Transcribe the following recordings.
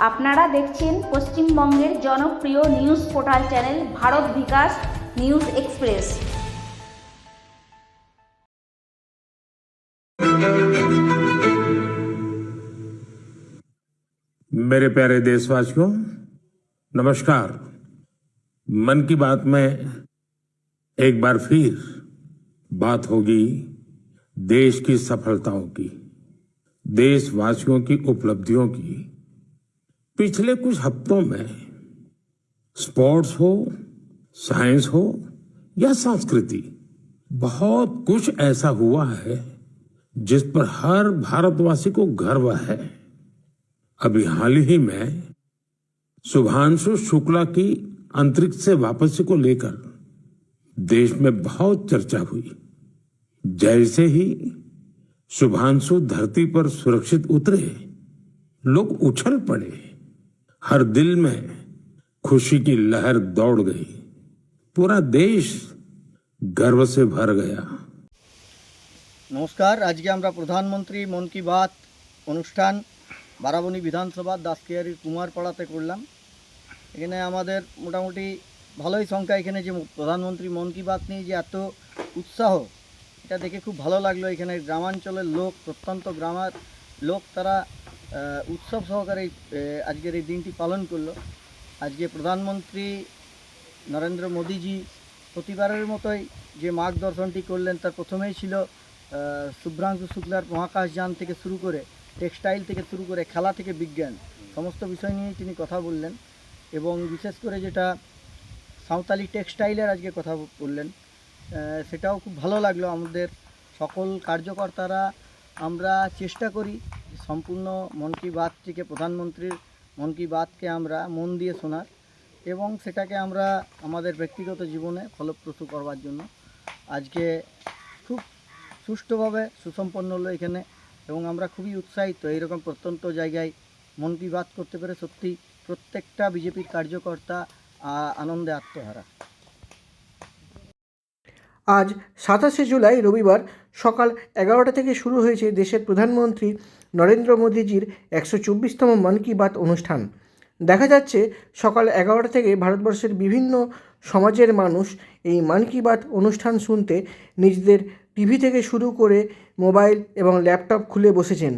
আপনারা দেখছেন পশ্চিমবঙ্গের জনপ্রিয় news portal channel Bharat Vikas News Express मेरे प्यारे देशवासियों नमस्कार मन की बात में एक बार फिर बात होगी देश की सफलताओं की देशवासियों की उपलब्धियों की पिछले कुछ हफ्तों में स्पोर्ट्स हो, साइंस हो या संस्कृति, बहुत कुछ ऐसा हुआ है जिस पर हर भारतवासी को गर्व है। अभी हाल ही में शुभांशु शुक्ला की अंतरिक्ष से वापसी को लेकर देश में बहुत चर्चा हुई। जैसे ही शुभांशु धरती पर सुरक्षित उतरे, लोग उछल पड़े। हर दिल में खुशी की लहर दौड़ गई पूरा देश गर्व से भर गया নমস্কার আজকে আমরা প্রধানমন্ত্রী মন কি বাত অনুষ্ঠান বারাবণী বিধানসভা দাসকিয়ারির কুমারপাড়াতে করলাম এখানে আমাদের মোটামুটি ভালোই সংখ্যা এখানে যে প্রধানমন্ত্রী মন কি বাত নিয়ে যে এত উৎসাহ এটা দেখে খুব ভালো লাগলো এখানে গ্রামাঞ্চলের লোক প্রত্যন্ত গ্রামের লোক তারা আহ, উৎসব সহকারে আজকের এই দিনটি পালন করল। আজকে প্রধানমন্ত্রী নরেন্দ্র মোদীজি প্রতিবারের মতোই যে মার্গদর্শনটি করলেন, তার প্রথমেই ছিল শুভ্রাংশু শুক্লার মহাকাশযান থেকে শুরু করে, টেক্সটাইল থেকে শুরু করে, খেলা থেকে বিজ্ঞান, সমস্ত বিষয় নিয়েই তিনি কথা বললেন এবং বিশেষ করে যেটা সাঁওতালি টেক্সটাইলের আজকে কথা বললেন সেটাও খুব ভালো লাগল আমাদের সকল কার্যকর্তারা। আমরা চেষ্টা করি সম্পূর্ণ মন কি বাতটিকে প্রধানমন্ত্রীর মন কি বাতকে আমরা মন দিয়ে শোনার এবং সেটাকে আমরা আমাদের ব্যক্তিগত জীবনে ফলপ্রসূ করবার জন্য আজকে খুব সুষ্ঠুভাবে সুসম্পন্ন হলো এখানে এবং আমরা খুবই উৎসাহিত। এইরকম প্রত্যন্ত জায়গায় মন কি বাত করতে পেরে সত্যি প্রত্যেকটা বিজেপির কার্যকর্তা আনন্দে আত্মহারা। আজ সাতাশে জুলাই রবিবার সকাল এগারোটা থেকে শুরু হয়েছে দেশের প্রধানমন্ত্রী নরেন্দ্র মোদীজির একশো চব্বিশতম মন কি বাত অনুষ্ঠান। দেখা যাচ্ছে সকাল এগারোটা থেকে ভারতবর্ষের বিভিন্ন সমাজের মানুষ এই মন কি বাত অনুষ্ঠান শুনতে নিজেদের টিভি থেকে শুরু করে মোবাইল এবং ল্যাপটপ খুলে বসেছেন।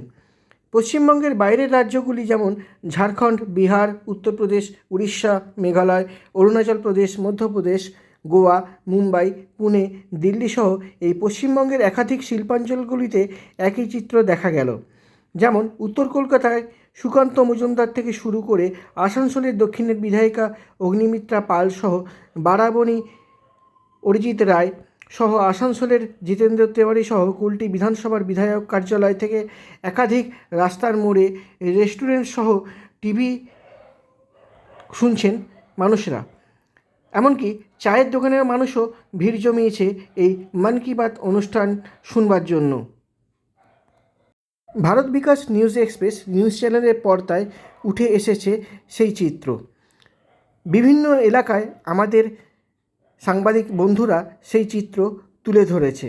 পশ্চিমবঙ্গের বাইরের রাজ্যগুলি যেমন ঝাড়খণ্ড, বিহার, উত্তরপ্রদেশ, উড়িষ্যা, মেঘালয়, অরুণাচল প্রদেশ, মধ্যপ্রদেশ গোয়া, মুম্বাই, পুনে দিল্লি সহ এই পশ্চিমবঙ্গের একাধিক শিল্পাঞ্চলগুলিতে একই চিত্র দেখা গেল। যেমন, উত্তর কলকাতায় সুকান্ত মজুমদার থেকে শুরু করে আসানসোলের দক্ষিণের বিধায়িকা অগ্নিমিত্রা পাল সহ বারাবণী, অরিজিৎ রায় সহ আসানসোলের জিতেন্দ্র তেওয়ারি সহ কুলটি বিধানসভার বিধায়ক কার্যালয় থেকে একাধিক রাস্তার মোড়ে রেস্টুরেন্ট সহ টিভি শুনছেন মানুষরা। এমনকি চায়ের দোকানের মানুষও ভিড় জমিয়েছে এই মন কি বাত অনুষ্ঠান শুনবার জন্য। Bharat Bikash news express news চ্যানেলের পর্দায় উঠে এসেছে সেই চিত্র। বিভিন্ন এলাকায় আমাদের সাংবাদিক বন্ধুরা সেই চিত্র তুলে ধরেছে।